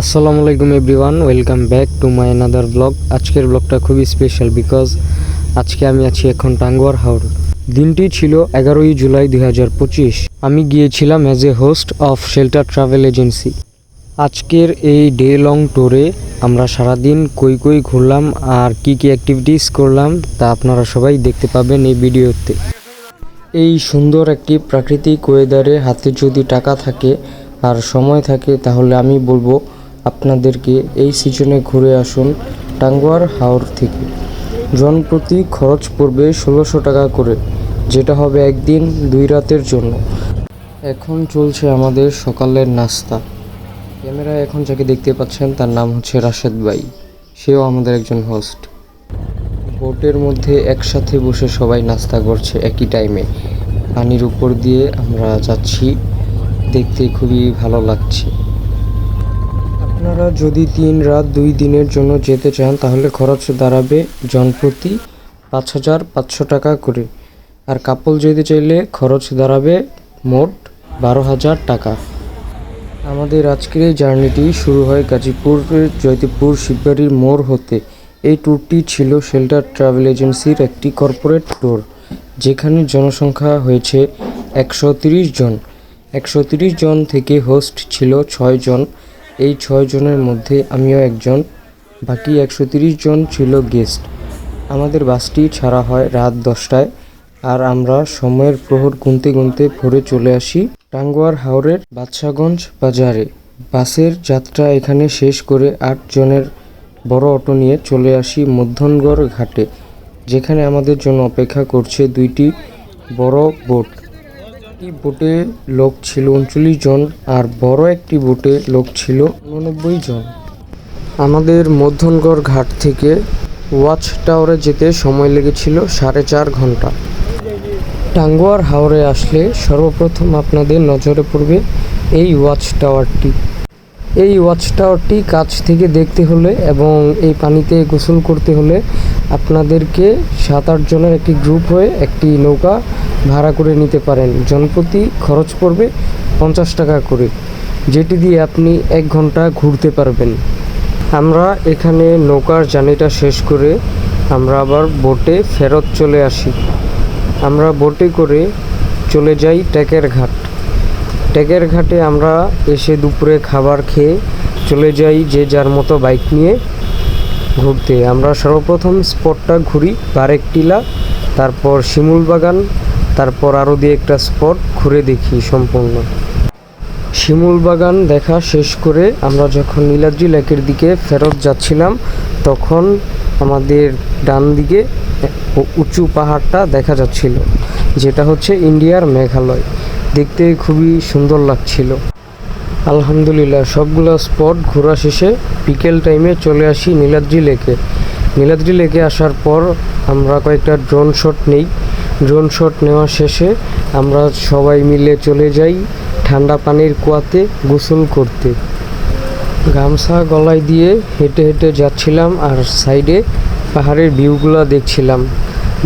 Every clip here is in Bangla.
আসসালামু আলাইকুম everyone, welcome back to my another blog আজকের ব্লগটা খুবই স্পেশাল বিকজ আজকে আমি আছি এখন টাঙ্গুয়ার হাওড়। দিনটি ছিল এগারোই জুলাই দুই হাজার পঁচিশ। আমি গিয়েছিলাম as a host of shelter travel agency আজকের এই ডে লং ট্যুরে আমরা সারাদিন কই কই ঘুরলাম আর কি কি অ্যাক্টিভিটিস করলাম তা আপনারা সবাই দেখতে পাবেন এই ভিডিওতে। এই সুন্দর একটি প্রাকৃতিক ওয়েদারে হাতে যদি টাকা থাকে আর সময় থাকে তাহলে আমি বলব আপনাদেরকে এই সিজনে ঘুরে আসুন টাঙ্গুয়ার হাওড় থেকে। জনপ্রতি খরচ পড়বে ষোলোশো টাকা করে, যেটা হবে একদিন দুই রাতের জন্য। এখন চলছে আমাদের সকালের নাস্তা। ক্যামেরায় এখন যাকে দেখতে পাচ্ছেন, তার নাম হচ্ছে রাশেদ ভাই। সেও আমাদের একজন হোস্ট বোটের মধ্যে একসাথে বসে সবাই নাস্তা করছে একই টাইমে পানির উপর দিয়ে আমরা যাচ্ছি, দেখতে খুবই ভালো লাগছে। আপনারা যদি তিন রাত দুই দিনের জন্য যেতে চান, তাহলে খরচ দাঁড়াবে জনপ্রতি পাঁচ হাজার পাঁচশো টাকা করে। আর কাপল যেতে চাইলে খরচ দাঁড়াবে মোট বারো হাজার টাকা। আমাদের আজকের এই জার্নিটি শুরু হয় গাজীপুরের জয়দেবপুর, শিববাড়ির মোড় হতে। এই ট্যুরটি ছিল শেল্টার ট্রাভেল এজেন্সির একটি কর্পোরেট ট্যুর যেখানে জনসংখ্যা হয়েছে একশো জন। একশো জন থেকে হোস্ট ছিল ছয় জন। এই ছয় জনের মধ্যে আমিও একজন, বাকি একশো জন ছিল গেস্ট। আমাদের বাসটি ছাড়া হয় রাত দশটায়, আর আমরা সময়ের প্রহর গুনতে গুনতে ভোরে চলে আসি টাঙ্গুয়ার হাওড়ের বাদশাগঞ্জ বাজারে। বাসের যাত্রা এখানে শেষ করে আট জনের বড় অটো নিয়ে চলে আসি মধ্যনগড় ঘাটে, যেখানে আমাদের জন্য অপেক্ষা করছে দুইটি বড় বোট। একটি বোটে লোক ছিল উনচল্লিশ জন আর বড় একটি বোটে লোক ছিল উননব্বই জন। আমাদের মধ্যনগড় ঘাট থেকে ওয়াচ টাওয়ারে যেতে সময় লেগেছিল সাড়ে চার ঘণ্টা। টাঙ্গুয়ার হাওড়ে আসলে সর্বপ্রথম আপনাদের নজরে পড়বে এই ওয়াচ টাওয়ারটি এই ওয়াচ টাওয়ারটি কাছ থেকে দেখতে হলে এবং এই পানিতে গোসল করতে হলে আপনাদেরকে সাত আট জনের একটি গ্রুপ হয়ে একটি নৌকা ভাড়া করে নিতে পারেন। জনপ্রতি খরচ পড়বে পঞ্চাশ টাকা করে, যেটি দিয়ে আপনি এক ঘণ্টা ঘুরতে পারবেন। আমরা এখানে নৌকার জার্নিটা শেষ করে আমরা আবার বোটে ফেরত চলে আসি। আমরা বোটে করে চলে যাই ট্যাকের ঘাট। ট্যাকের ঘাটে আমরা এসে দুপুরে খাবার খেয়ে চলে যাই যে যার মতো বাইক নিয়ে ঘুরতে। আমরা সর্বপ্রথম স্পটটা ঘুরি, বারেক টিলা, তারপর শিমুল বাগান, তারপর আরও দিয়ে একটা স্পট ঘুরে দেখি সম্পূর্ণ। শিমুল বাগান দেখা শেষ করে আমরা যখন নীলাদ্রি লেকের দিকে ফেরত যাচ্ছিলাম, তখন আমাদের ডান দিকে উঁচু পাহাড়টা দেখা যাচ্ছিল, যেটা হচ্ছে ইন্ডিয়ার মেঘালয়। দেখতে খুবই সুন্দর লাগছিল। আলহামদুলিল্লাহ, সবগুলো স্পট ঘোরা শেষে বিকেল টাইমে চলে আসি নীলাদ্রি লেকে। নীলাদ্রি লেকে আসার পর আমরা কয়েকটা ড্রোন শট নেই। ড্রোন শট নেওয়া শেষে আমরা সবাই মিলে চলে যাই ঠান্ডা পানির কুয়াতে গোসল করতে। গামছা গলায় দিয়ে হেঁটে হেঁটে যাচ্ছিলাম আর সাইডে পাহাড়ের ভিউগুলো দেখছিলাম।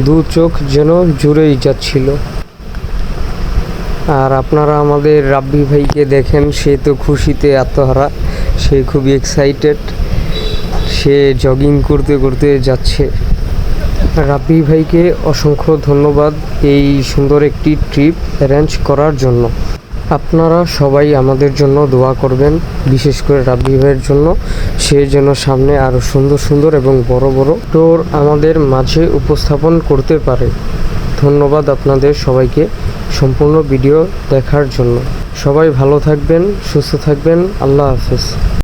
দু চোখ যেন জুড়েই যাচ্ছিল। আর আপনারা আমাদের রাব্বি ভাইকে দেখেন, সে তো খুশিতে আত্মহারা, সে খুবই এক্সাইটেড সে জগিং করতে করতে যাচ্ছে। রাব্বি ভাইকে অসংখ্য ধন্যবাদ এই সুন্দর একটি ট্রিপ অ্যারেঞ্জ করার জন্য। আপনারা সবাই আমাদের জন্য দোয়া করবেন, বিশেষ করে রাব্বি ভাইয়ের জন্য। সে যেন সামনে আরও সুন্দর সুন্দর এবং বড় বড় টোর আমাদের মাঝে উপস্থাপন করতে পারে। ধন্যবাদ আপনাদের সবাইকে। সম্পূর্ণ ভিডিও দেখার জন্য। সবাই ভালো থাকবেন সুস্থ থাকবেন। আল্লাহ হাফেজ।